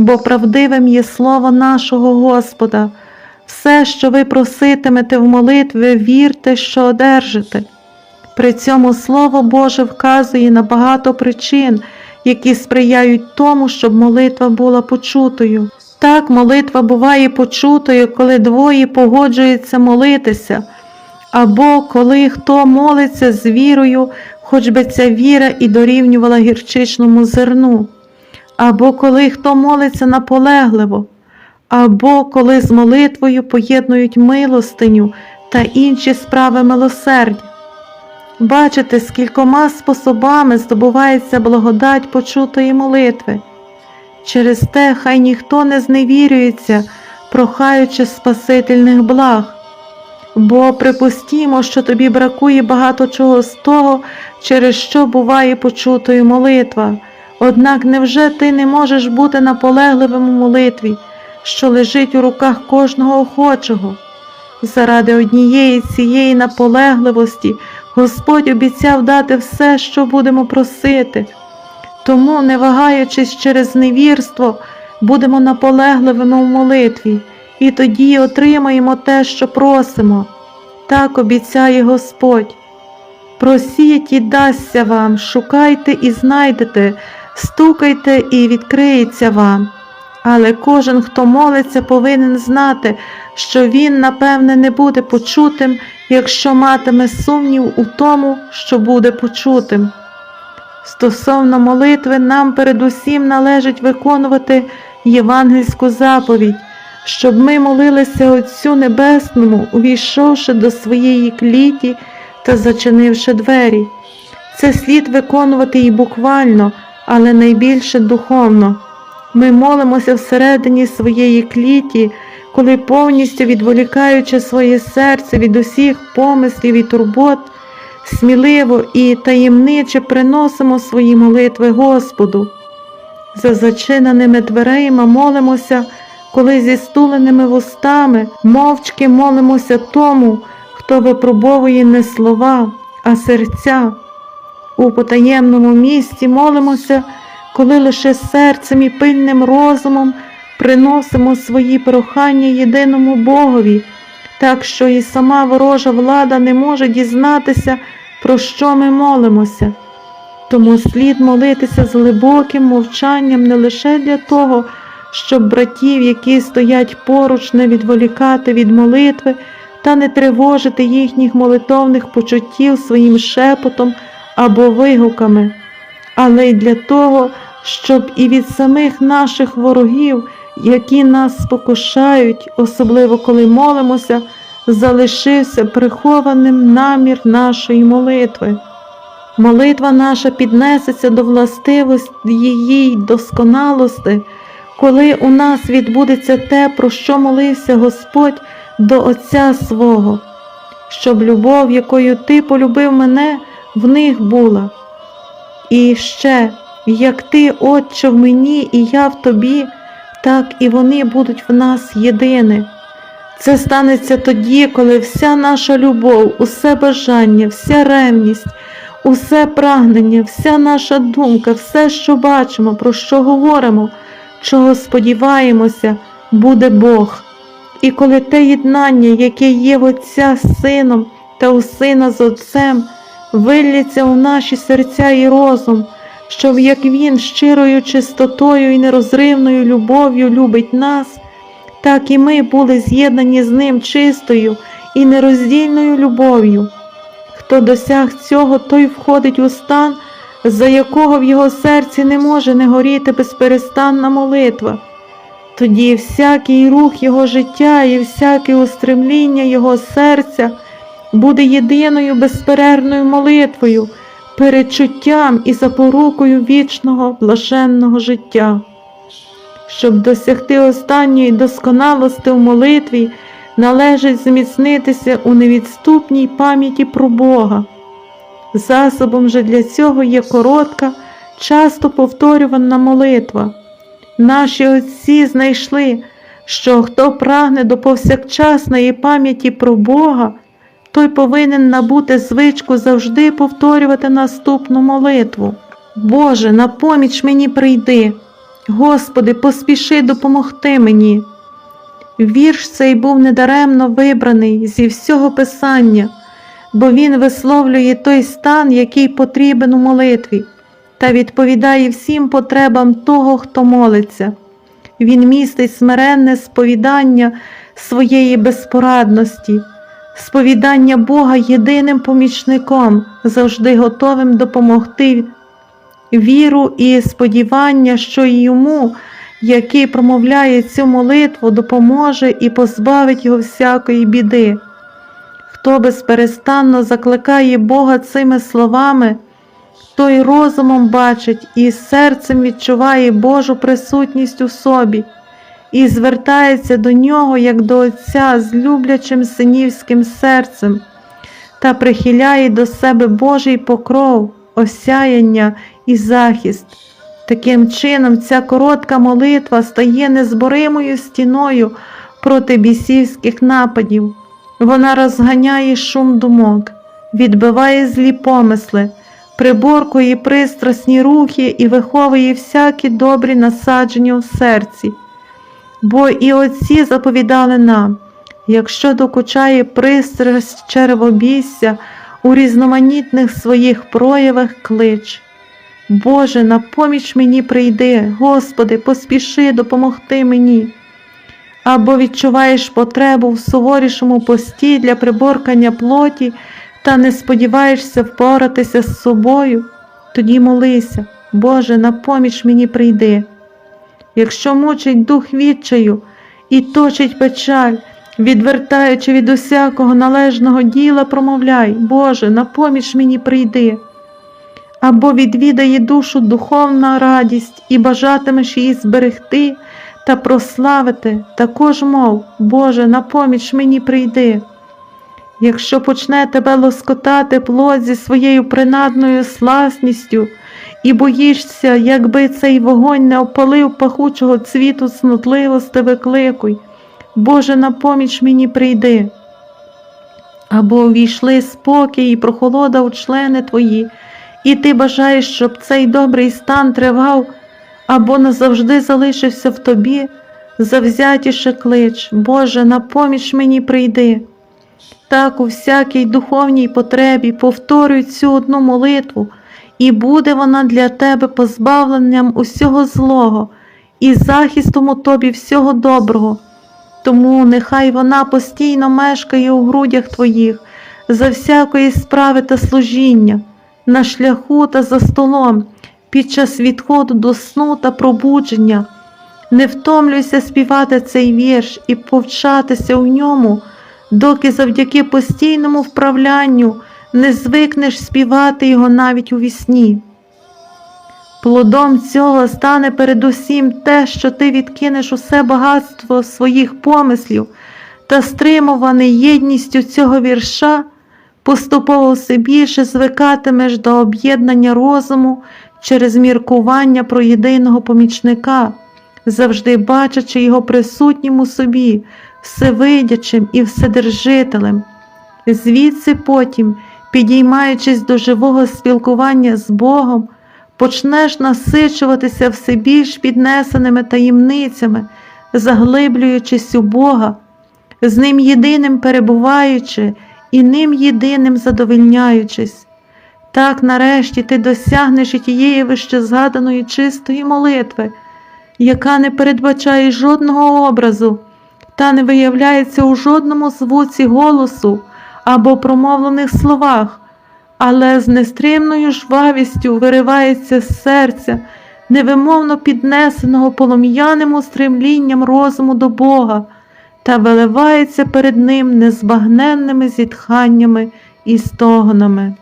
бо правдивим є слово нашого Господа. Все, що ви проситимете в молитві, вірте, що одержите. При цьому Слово Боже вказує на багато причин, які сприяють тому, щоб молитва була почутою. Так, молитва буває почутою, коли двоє погоджуються молитися, або коли хто молиться з вірою, хоч би ця віра і дорівнювала гірчичному зерну, або коли хто молиться наполегливо, або коли з молитвою поєднують милостиню та інші справи милосердя. Бачите, скількома способами здобувається благодать почутої молитви. Через те хай ніхто не зневірюється, прохаючи спасительних благ. Бо припустімо, що тобі бракує багато чого з того, через що буває почутою молитва. Однак невже ти не можеш бути наполегливим у молитві, що лежить у руках кожного охочого? Заради однієї цієї наполегливості Господь обіцяв дати все, що будемо просити. Тому, не вагаючись через невірство, будемо наполегливими у молитві, і тоді отримаємо те, що просимо. Так обіцяє Господь. Просіть і дасться вам, шукайте і знайдете, стукайте і відкриється вам. Але кожен, хто молиться, повинен знати, що він, напевне, не буде почутим, якщо матиме сумнів у тому, що буде почутим. Стосовно молитви, нам передусім належить виконувати євангельську заповідь, щоб ми молилися Отцю Небесному, увійшовши до своєї кліті та зачинивши двері. Це слід виконувати і буквально, але найбільше духовно. Ми молимося всередині своєї кліті, коли повністю відволікаючи своє серце від усіх помислів і турбот, сміливо і таємниче приносимо свої молитви Господу. За зачиненими дверима молимося, коли зі стуленими вустами мовчки молимося тому, хто випробовує не слова, а серця. У потаємному місці молимося, коли лише серцем і пильним розумом приносимо свої прохання єдиному Богові, так що і сама ворожа влада не може дізнатися, про що ми молимося. Тому слід молитися з глибоким мовчанням не лише для того, щоб братів, які стоять поруч, не відволікати від молитви та не тривожити їхніх молитовних почуттів своїм шепотом або вигуками, але й для того, щоб і від самих наших ворогів, які нас спокушають, особливо коли молимося, залишився прихованим намір нашої молитви. Молитва наша піднесеться до властивості її досконалости, коли у нас відбудеться те, про що молився Господь до Отця свого, щоб любов, якою Ти полюбив мене, в них була. І ще, як Ти, Отче, в мені, і я в тобі, так і вони будуть в нас єдине. Це станеться тоді, коли вся наша любов, усе бажання, вся ревність, усе прагнення, вся наша думка, все, що бачимо, про що говоримо, чого сподіваємося, буде Бог. І коли те єднання, яке є в Отця з Сином та у Сина з Отцем, вилляться у наші серця і розум, щоб як Він щирою чистотою і нерозривною любов'ю любить нас, так і ми були з'єднані з Ним чистою і нероздільною любов'ю. Хто досяг цього, той входить у стан, за якого в його серці не може не горіти безперестанна молитва. Тоді всякий рух його життя і всяке устремління його серця буде єдиною безперервною молитвою, перечуттям і запорукою вічного блаженного життя. Щоб досягти останньої досконалості в молитві, належить зміцнитися у невідступній пам'яті про Бога. Засобом же для цього є коротка, часто повторювана молитва. Наші отці знайшли, що хто прагне до повсякчасної пам'яті про Бога, той повинен набути звичку завжди повторювати наступну молитву. Боже, на поміч мені прийди, Господи, поспіши допомогти мені. Вірш цей був недаремно вибраний зі всього Писання, бо він висловлює той стан, який потрібен у молитві, та відповідає всім потребам того, хто молиться. Він містить смиренне сповідання своєї безпорадності, сповідання Бога єдиним помічником, завжди готовим допомогти віру і сподівання, що йому, який промовляє цю молитву, допоможе і позбавить його всякої біди. Хто безперестанно закликає Бога цими словами, той розумом бачить і серцем відчуває Божу присутність у собі і звертається до нього як до Отця з люблячим синівським серцем та прихиляє до себе Божий покров, осяяння і захист. Таким чином, ця коротка молитва стає незборимою стіною проти бісівських нападів. Вона розганяє шум думок, відбиває злі помисли, приборкує пристрасні рухи і виховує всякі добрі насадження у серці. Бо і отці заповідали нам, якщо докучає пристрасть червобісся у різноманітних своїх проявах клич. Боже, на поміч мені прийди, Господи, поспіши допомогти мені. Або відчуваєш потребу в суворішому пості для приборкання плоті та не сподіваєшся впоратися з собою, тоді молися, Боже, на поміч мені прийди. Якщо мучить дух відчаю і точить печаль, відвертаючи від усякого належного діла, промовляй, Боже, на поміч мені прийди. Або відвідає душу духовна радість і бажатимеш її зберегти та прославити, також мов, Боже, на поміч мені прийди. Якщо почне тебе лоскотати плоть зі своєю принадною сласністю, і боїшся, якби цей вогонь не опалив пахучого цвіту снутливости, викликуй, Боже, на поміч мені прийди. Або увійшли спокій і прохолода у члени твої, і ти бажаєш, щоб цей добрий стан тривав, або назавжди залишився в тобі, завзятіше клич, Боже, на поміч мені прийди. Так у всякій духовній потребі повторюй цю одну молитву, і буде вона для тебе позбавленням усього злого і захистом у тобі всього доброго. Тому нехай вона постійно мешкає у грудях твоїх за всякої справи та служіння, на шляху та за столом, під час відходу до сну та пробудження. Не втомлюйся співати цей вірш і повчатися у ньому, доки завдяки постійному вправлянню не звикнеш співати його навіть у вісні. Плодом цього стане передусім те, що ти відкинеш усе багатство своїх помислів та стримуваний єдністю цього вірша, поступово все більше звикатимеш до об'єднання розуму через міркування про єдиного помічника, завжди бачачи його присутнім у собі, всевидячим і вседержителем. Звідси потім, підіймаючись до живого спілкування з Богом, почнеш насичуватися все більш піднесеними таємницями, заглиблюючись у Бога, з Ним єдиним перебуваючи і ним єдиним задовольняючись. Так нарешті ти досягнеш і тієї вище згаданої чистої молитви, яка не передбачає жодного образу та не виявляється у жодному звуці голосу або промовлених словах, але з нестримною жвавістю виривається з серця, невимовно піднесеного полум'яним устремлінням розуму до Бога, та виливається перед Ним незбагненними зітханнями і стогонами.